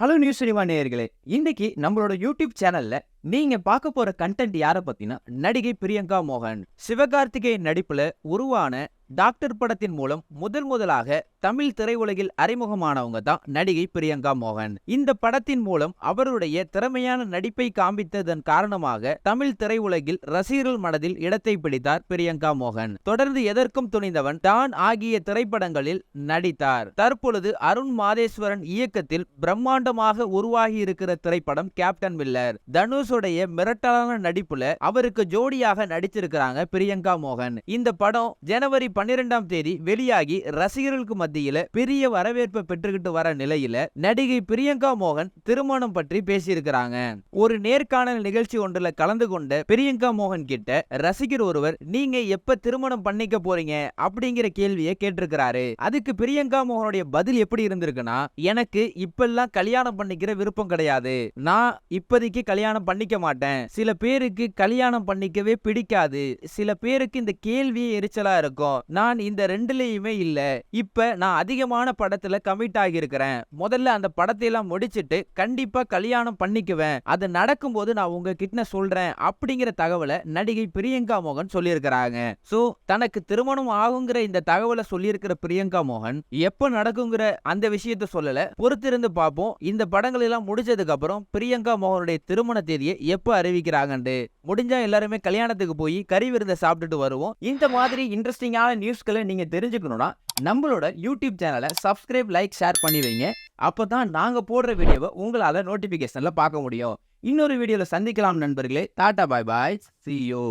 Hello news cinema நேயர்களே. இன்னைக்கு நம்மளோட யூடியூப் சேனல்ல நீங்க பார்க்க போற கண்டென்ட் யார பத்தினா நடிகை பிரியங்கா மோகன். சிவகார்த்திகேயன் நடிப்புல உருவான டாக்டர் படத்தின் மூலம் முதல் முதலாக தமிழ் திரையுலகில் அறிமுகமானவங்க தான் நடிகை பிரியங்கா மோகன். இந்த படத்தின் மூலம் அவருடைய திறமையான நடிப்பை காண்பித்ததன் காரணமாக தமிழ் திரையுலகில் ரசிகர்கள் மனதில் இடத்தை பிடித்தார் பிரியங்கா மோகன். தொடர்ந்து எதற்கும் துணிந்தவன் தான் ஆகிய திரைப்படங்களில் நடித்தார். தற்பொழுது அருண் மாதேஸ்வரன் இயக்கத்தில் பிரம்மாண்டமாக உருவாகி இருக்கிற திரைப்படம் கேப்டன் வில்லர். தனுஷுடைய மிரட்டலான நடிப்புல அவருக்கு ஜோடியாக நடிச்சிருக்கிறாங்க பிரியங்கா மோகன். இந்த படம் ஜனவரி பன்னிரெண்டாம் தேதி வெளியாகி ரசிகர்களுக்கு மத்தியில பெரிய வரவேற்பை பெற்றுக்கிட்டு வர நிலையில நடிகை பிரியங்கா மோகன் திருமணம் பற்றி பேசியிருக்கிறாங்க. ஒரு நேர்காணல் நிகழ்ச்சி ஒன்றுல கலந்து கொண்ட பிரியங்கா மோகன் கிட்ட ரசிகர் ஒருவர் நீங்க எப்ப திருமணம் பண்ணிக்க போறீங்க? அப்படிங்கிற கேள்வியை கேட்டிருக்கிறாரு. அதுக்கு பிரியங்கா மோகனுடைய பதில் எப்படி இருந்திருக்குன்னா எனக்கு இப்பெல்லாம் கல்யாணம் பண்ணிக்கிற விருப்பம் கிடையாது. நான் இப்போதைக்கு கல்யாணம் பண்ணிக்க மாட்டேன். சில பேருக்கு கல்யாணம் பண்ணிக்கவே பிடிக்காது. சில பேருக்கு இந்த கேள்வியே எரிச்சலா இருக்கும். நான் இந்த ரெண்டுலயுமே இல்ல. இப்ப நான் அதிகமான படத்துல கமிட் ஆகியிருக்கிறேன். முதல்ல அந்த படத்தையெல்லாம் முடிச்சுட்டு முடிச்சிட்டு கண்டிப்பா கல்யாணம் பண்ணிக்குவேன். அது நடக்கும்போது நான் உங்ககிட்ட சொல்றேன் அப்படிங்கிற தகவலை நடிகை பிரியங்கா மோகன் சொல்லியிருக்கிறாங்க. சோ தனக்கு திருமணம் ஆகுங்கிற இந்த தகவலை சொல்லியிருக்கிற பிரியங்கா மோகன் எப்ப நடக்குங்கிற அந்த விஷயத்த சொல்லல. பொறுத்திருந்து பார்ப்போம். இந்த படங்கள் எல்லாம் முடிச்சதுக்கு அப்புறம் பிரியங்கா மோகனுடைய திருமண தேதியை எப்போ அறிவிக்கிறாங்கன்ட்டு. முடிஞ்சா எல்லாருமே கல்யாணத்துக்கு போய் கறி விருந்தை சாப்பிட்டுட்டு வருவோம். இந்த மாதிரி இன்ட்ரெஸ்டிங்கான நியூஸ்களை நீங்க தெரிஞ்சுக்கணும்னா நம்மளோட யூடியூப் சேனலை சப்ஸ்கிரைப் லைக் ஷேர் பண்ணி வைங்க. அப்பதான் நாங்க போடுற வீடியோவை உங்களால நோட்டிபிகேஷன்ல பார்க்க முடியும். இன்னொரு வீடியோல சந்திக்கலாம் நண்பர்களே. Ta ta bye bye see you.